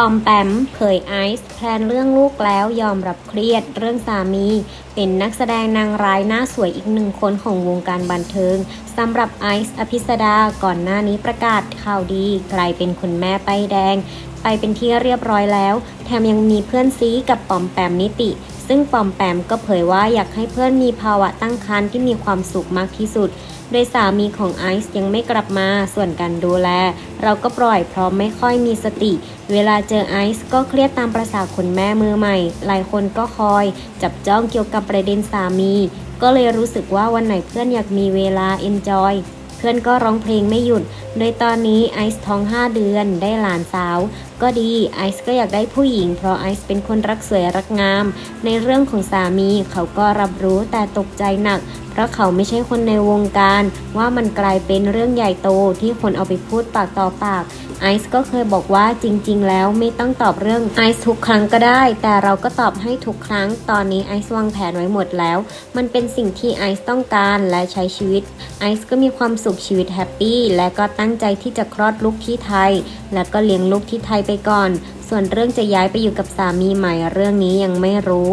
ปอมแปมเผยไอซ์แพลนเรื่องลูกแล้วยอมรับเครียดเรื่องสามี เป็นนักแสดงนางร้ายหน้าสวยอีกหนึ่งคนของวงการบันเทิงสำหรับไอซ์อภิสดาก่อนหน้านี้ประกาศข่าวดีกลายเป็นคุณแม่ป้ายแดง ไปเป็นที่เรียบร้อยแล้ว แถมยังมีเพื่อนซีกับปอมแปมนิติ ซึ่งปอมแปมก็เผยว่าอยากให้เพื่อนมีภาวะตั้งครรภ์ที่มีความสุขมากที่สุด โดยสามีของไอซ์ยังไม่กลับมา ส่วนการดูแล เราก็ปล่อยเพราะไม่ค่อยมีสติ เวลาเจอไอซ์ก็เครียดตามประษาคุณแม่มือใหม่ หลายคนก็คอย จับจ้องเกี่ยวกับประเด็นสามี ก็เลยรู้สึกว่าวันไหนเพื่อนอยากมีเวลาเอนจอยเพื่อนก็ร้องเพลงไม่หยุด โดยตอนนี้ไอซ์ท้อง 5 เดือนได้หลานสาว ก็ดีไอซ์ก็อยากได้ผู้หญิง เพราะไอซ์เป็นคนรักสวยรักงาม ในเรื่องของสามีเขาก็รับรู้แต่ตกใจหนัก เพราะเขาไม่ใช่คนในวงการ ว่ามันกลายเป็นเรื่องใหญ่โตที่คนเอาไปพูดปากต่อปากไอซ์ก็เคยบอกว่าจริง ๆ แล้วไม่ต้องตอบเรื่องไอซ์ทุกครั้งก็ได้ แต่เราก็ตอบให้ทุกครั้ง ตอนนี้ไอซ์วางแผนไว้หมดแล้ว มันเป็นสิ่งที่ไอซ์ต้องการและใช้ชีวิตไอซ์ก็มีความสุขชีวิตแฮปปี้และก็ตั้งใจที่จะคลอดลูกที่ไทย และก็เลี้ยงลูกที่ไทยไปก่อน ส่วนเรื่องจะย้ายไปอยู่กับสามีใหม่เรื่องนี้ยังไม่รู้